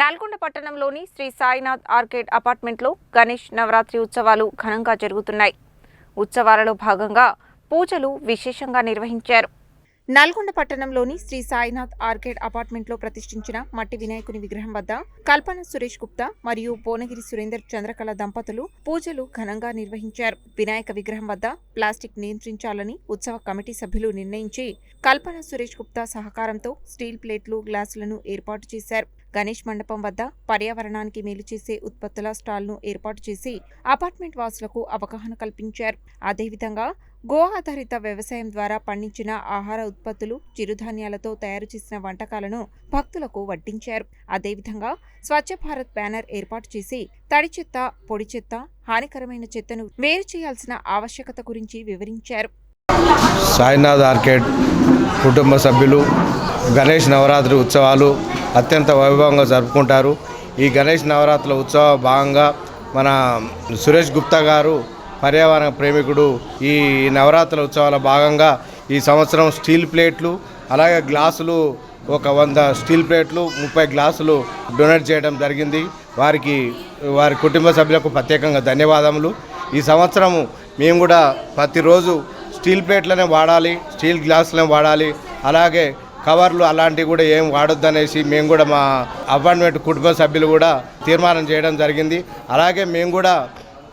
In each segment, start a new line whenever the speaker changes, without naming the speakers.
నల్గొండ పట్టణంలోని శ్రీ సాయినాథ్ ఆర్కేడ్ అపార్ట్మెంట్లో గణేష్ నవరాత్రి ఉత్సవాలు ఘనంగా జరుగుతున్నాయి. ఉత్సవాలలో భాగంగా పూజలు విశేషంగా నిర్వహించారు. నల్గొండ పట్టణంలోని శ్రీ సాయినాథ్ ఆర్కేడ్ అపార్ట్మెంట్లో ప్రతిష్ఠించిన మట్టి వినాయకుని విగ్రహం వద్ద కల్పన సురేష్ గుప్తా మరియు భువనగిరి సురేందర్ చంద్రకళ దంపతులు పూజలు ఘనంగా నిర్వహించారు. వినాయక విగ్రహం వద్ద ప్లాస్టిక్ నియంత్రించాలని ఉత్సవ కమిటీ సభ్యులు నిర్ణయించి కల్పన సురేష్ గుప్తా సహకారంతో స్టీల్ ప్లేట్లు గ్లాసులను ఏర్పాటు చేశారు. గణేష్ మండపం వద్ద పర్యావరణానికి మేలు చేసే ఉత్పత్తుల స్టాల్ను ఏర్పాటు చేసి అపార్ట్మెంట్ వాసులకు అవగాహన కల్పించారు. అదేవిధంగా గో ఆధారిత వ్యవసాయం ద్వారా పండించిన ఆహార ఉత్పత్తులు చిరుధాన్యాలతో తయారు చేసిన వంటకాలను భక్తులకు వడ్డించారు. అదేవిధంగా స్వచ్ఛ భారత్ బ్యానర్ ఏర్పాటు చేసి తడి చెత్త పొడి చెత్త హానికరమైన చెత్తను వేరు చేయాల్సిన ఆవశ్యకత గురించి వివరించారు.
సాయినాథ్ ఆర్కేడ్ కుటుంబ సభ్యులు గణేష్ నవరాత్రి ఉత్సవాలు అత్యంత వైభవంగా జరుపుకుంటారు. ఈ గణేష్ నవరాత్రుల ఉత్సవ భాగంగా మన సురేష్ గుప్తా గారు పర్యావరణ ప్రేమికుడు ఈ నవరాత్రుల ఉత్సవాల భాగంగా ఈ సంవత్సరం స్టీల్ ప్లేట్లు అలాగే గ్లాసులు ఒక వంద స్టీల్ ప్లేట్లు ముప్పై గ్లాసులు డొనేట్ చేయడం జరిగింది. వారికి వారి కుటుంబ సభ్యులకు ప్రత్యేకంగా ధన్యవాదములు. ఈ సంవత్సరము మేము కూడా ప్రతిరోజు స్టీల్ ప్లేట్లనే వాడాలి స్టీల్ గ్లాసులనే వాడాలి అలాగే కవర్లు అలాంటివి కూడా ఏం వాడొద్దు అనేసి మేము కూడా మా అపార్ట్మెంట్ కుటుంబ సభ్యులు కూడా తీర్మానం చేయడం జరిగింది. అలాగే మేము కూడా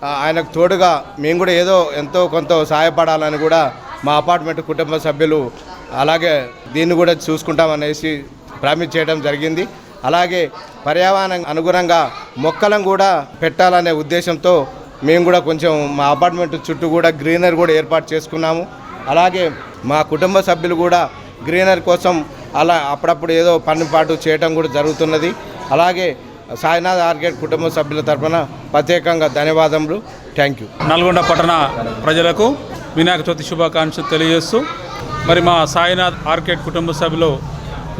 ఆయనకు తోడుగా మేము కూడా ఏదో ఎంతో కొంత సహాయపడాలని కూడా మా అపార్ట్మెంట్ కుటుంబ సభ్యులు అలాగే దీన్ని కూడా చూసుకుంటామనేసి ప్రామిస్ చేయడం జరిగింది. అలాగే పర్యావరణం అనుగుణంగా మొక్కలను కూడా పెట్టాలనే ఉద్దేశంతో మేము కూడా కొంచెం మా అపార్ట్మెంట్ చుట్టూ కూడా గ్రీనర్ కూడా ఏర్పాటు చేసుకున్నాము. అలాగే మా కుటుంబ సభ్యులు కూడా గ్రీనర్ కోసం అలా అప్పుడప్పుడు ఏదో పన్నుపాటు చేయడం కూడా జరుగుతున్నది. అలాగే సాయినాథ్ ఆర్కేడ్ కుటుంబ సభ్యుల తరఫున ప్రత్యేకంగా ధన్యవాదములు. థ్యాంక్ యూ
నల్గొండ పట్టణ ప్రజలకు వినాయక చవితి శుభాకాంక్షలు తెలియజేస్తూ మరి మా సాయినాథ్ ఆర్కేడ్ కుటుంబ సభ్యులు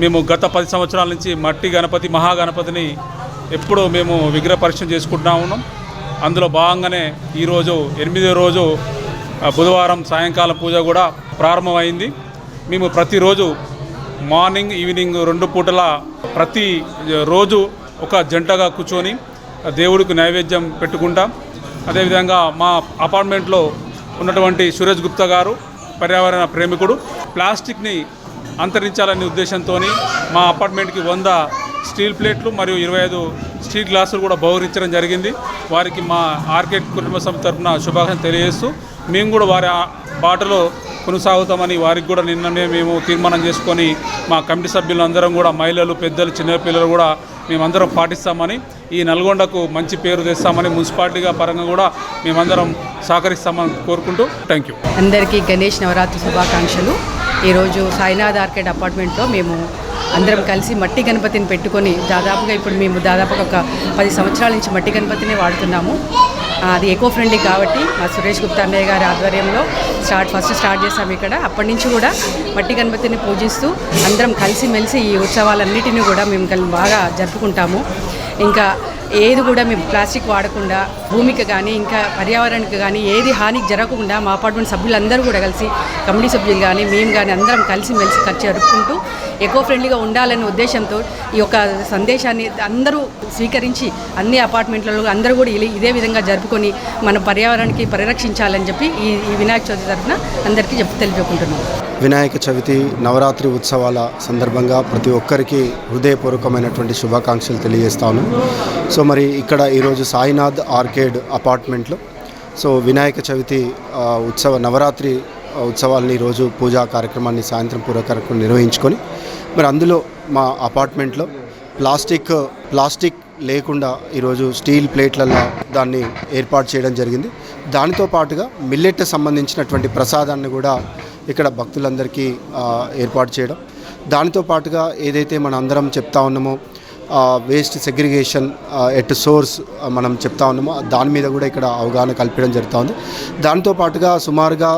మేము గత పది సంవత్సరాల నుంచి మట్టి గణపతి మహాగణపతిని ఎప్పుడూ మేము విగ్రహ పరీక్ష చేసుకుంటా ఉన్నాం. అందులో భాగంగానే ఈరోజు ఎనిమిదో రోజు బుధవారం సాయంకాలం పూజ కూడా ప్రారంభమైంది. మేము ప్రతిరోజు మార్నింగ్ ఈవినింగ్ రెండు పూటల ప్రతి రోజు ఒక జంటగా కూర్చొని దేవుడికి నైవేద్యం పెట్టుకుంటాం. అదేవిధంగా మా అపార్ట్మెంట్లో ఉన్నటువంటి సురేష్ గుప్తా గారు పర్యావరణ ప్రేమికుడు ప్లాస్టిక్ని అంతరించాలనే ఉద్దేశంతో మా అపార్ట్మెంట్కి వంద స్టీల్ ప్లేట్లు మరియు ఇరవై ఐదు స్టీల్ గ్లాసులు కూడా బహుకరించడం జరిగింది. వారికి మా ఆర్కేట్ కుటుంబ సంస్థ తరఫున శుభాకాంక్షలు తెలియజేస్తూ మేము కూడా వారి బాటలో కొనసాగుతామని వారికి కూడా నిన్ననే మేము తీర్మానం చేసుకొని మా కమిటీ సభ్యులందరం కూడా మహిళలు పెద్దలు చిన్న పిల్లలు కూడా మేమందరం పాటిస్తామని ఈ నల్గొండకు మంచి పేరు తెస్తామని మున్సిపాలిటీగా పరంగా కూడా మేమందరం సహకరిస్తామని కోరుకుంటూ థ్యాంక్ యూ.
అందరికీ గణేష్ నవరాత్రి శుభాకాంక్షలు. ఈరోజు సాయినాథ్ ఆర్కేడ్ అపార్ట్మెంట్లో మేము అందరం కలిసి మట్టి గణపతిని పెట్టుకొని దాదాపుగా ఇప్పుడు మేము దాదాపుగా ఒక పది సంవత్సరాల నుంచి మట్టి గణపతిని వాడుతున్నాము. అది ఎకో ఫ్రెండ్లీ కాబట్టి మా సురేష్ గుప్తా అన్నయ్య గారి ఆధ్వర్యంలో స్టార్ట్ ఫస్ట్ స్టార్ట్ చేసాము ఇక్కడ. అప్పటి నుంచి కూడా మట్టి గణపతిని పూజిస్తూ అందరం కలిసిమెలిసి ఈ ఉత్సవాలన్నిటిని కూడా మేము బాగా జరుపుకుంటాము. ఇంకా ఏది కూడా మేము ప్లాస్టిక్ వాడకుండా భూమికి కానీ ఇంకా పర్యావరణానికి కానీ ఏది హాని జరగకుండా మా అపార్ట్మెంట్ సభ్యులందరూ కూడా కలిసి కమిటీ సభ్యులు కానీ మేము కానీ అందరం కలిసి మెలిసి ఖర్చు జరుపుకుంటూ ఎకో ఫ్రెండ్లీగా ఉండాలనే ఉద్దేశంతో ఈ యొక్క సందేశాన్ని అందరూ స్వీకరించి అన్ని అపార్ట్మెంట్లలో అందరూ కూడా ఇదే విధంగా జరుపుకొని మన పర్యావరణానికి పరిరక్షించాలని చెప్పి ఈ వినాయక చవితి తరఫున అందరికీ చెప్పు తెలియజేసుకుంటున్నాం.
వినాయక చవితి నవరాత్రి ఉత్సవాల సందర్భంగా ప్రతి ఒక్కరికి హృదయపూర్వకమైనటువంటి శుభాకాంక్షలు తెలియజేస్తాను. సో మరి ఇక్కడ ఈరోజు సాయినాథ్ ఆర్కేడ్ అపార్ట్మెంట్లో సో వినాయక చవితి ఉత్సవ నవరాత్రి ఉత్సవాలని ఈరోజు పూజా కార్యక్రమాన్ని సాయంత్రం పూర్వ కార్యక్రమం నిర్వహించుకొని మరి అందులో మా అపార్ట్మెంట్లో ప్లాస్టిక్ ప్లాస్టిక్ లేకుండా ఈరోజు స్టీల్ ప్లేట్లలో దాన్ని ఏర్పాటు చేయడం జరిగింది. దానితో పాటుగా మిల్లెట్ సంబంధించినటువంటి ప్రసాదాన్ని కూడా ఇక్కడ భక్తులందరికీ ఏర్పాటు చేయడం. దానితో పాటుగా ఏదైతే మన అందరం చెప్తా ఉన్నామో వేస్ట్ సెగ్రిగేషన్ ఎట్ సోర్స్ మనం చెప్తా ఉన్నామో దాని మీద కూడా ఇక్కడ అవగాహన కల్పించడం జరుగుతూ ఉంది. దానితో పాటుగా సుమారుగా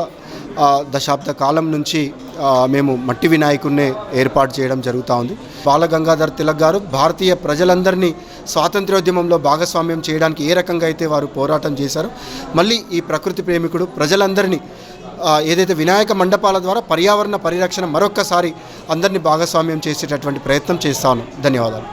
దశాబ్ద కాలం నుంచి మేము మట్టి వినాయకుడినే ఏర్పాటు చేయడం జరుగుతూ ఉంది. బాల గంగాధర్ తిలక్ గారు భారతీయ ప్రజలందరినీ స్వాతంత్రోద్యమంలో భాగస్వామ్యం చేయడానికి ఏ రకంగా అయితే వారు పోరాటం చేశారో మళ్ళీ ఈ ప్రకృతి ప్రేమికుడు ప్రజలందరినీ ఏదైతే వినాయక మండపాల ద్వారా పర్యావరణ పరిరక్షణ మరొక్కసారి అందరినీ భాగస్వామ్యం చేసేటటువంటి ప్రయత్నం చేస్తాను ధన్యవాదాలు.